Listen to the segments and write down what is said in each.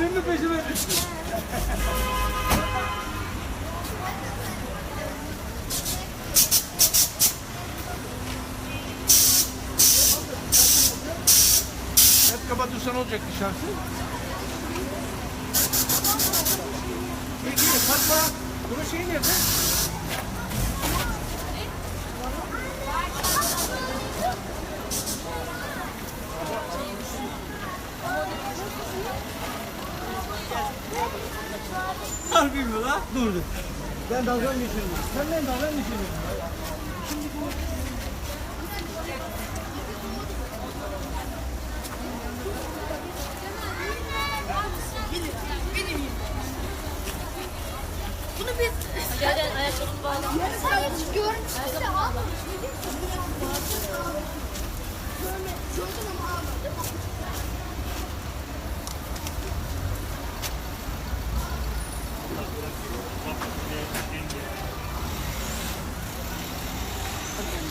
Benim mi peşime düştün? Hep kapatırsan olacak dışarısı. Peki kaçma. Bunun şeyi nerede? Harbi mi lan? Dur dur. Ben dalga mı geçiyorum? Sen ben dalga mı geçiyorsun? Bunu biz Hadi hadi ayakkabını bağla. Hayır, görmüştük de almamış. Görme, gördüm ama almadım.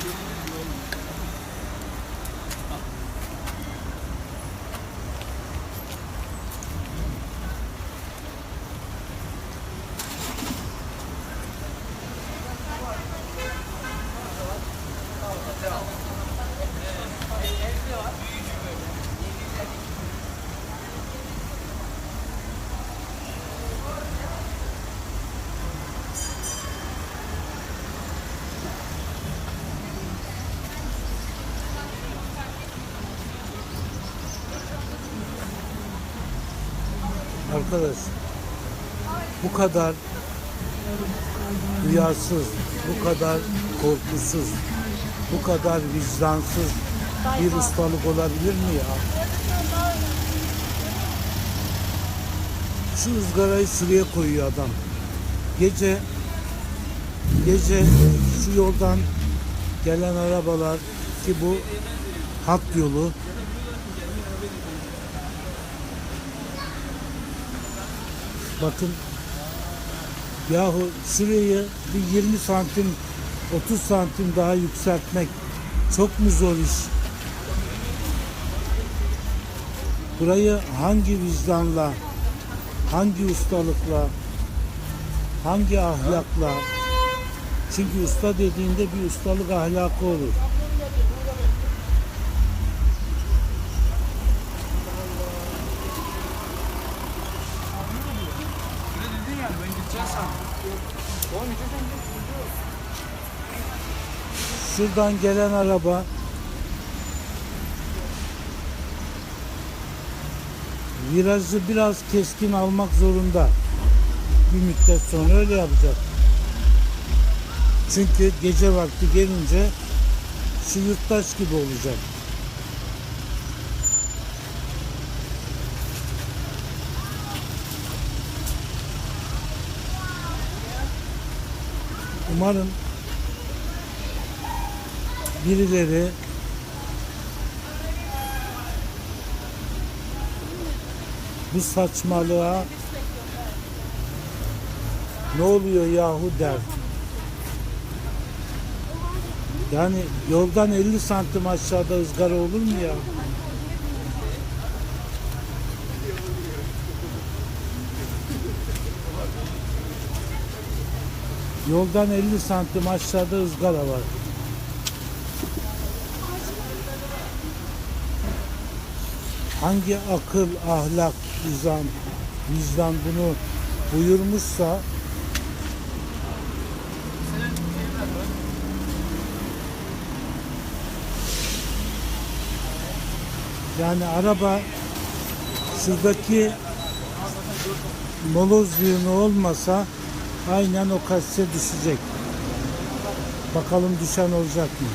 Yeah. Arkadaş bu kadar duyarsız, bu kadar korkusuz, bu kadar vicdansız bir ustalık olabilir mi ya? Şu ızgarayı şuraya koyuyor adam. Gece gece şu yoldan gelen arabalar ki bu hat yolu Bakın yahu şurayı bir 20 santim 30 santim daha yükseltmek çok mu zor iş? Burayı hangi vicdanla, hangi ustalıkla, hangi ahlakla? Çünkü usta dediğinde bir ustalık ahlakı olur. Şuradan gelen araba virajı biraz keskin almak zorunda. Bir müddet sonra öyle yapacak. Çünkü gece vakti gelince şu yurttaş gibi olacak. Umarım birileri bu saçmalığa ne oluyor yahu der. Yani yoldan 50 santim aşağıda ızgara olur mu ya? Yoldan 50 santim aşağıda ızgara var. hangi akıl, ahlak, izan, vicdan bunu buyurmuşsa yani araba şuradaki moloz yığını olmasa aynen o kasse düşecek. Bakalım düşen olacak mı?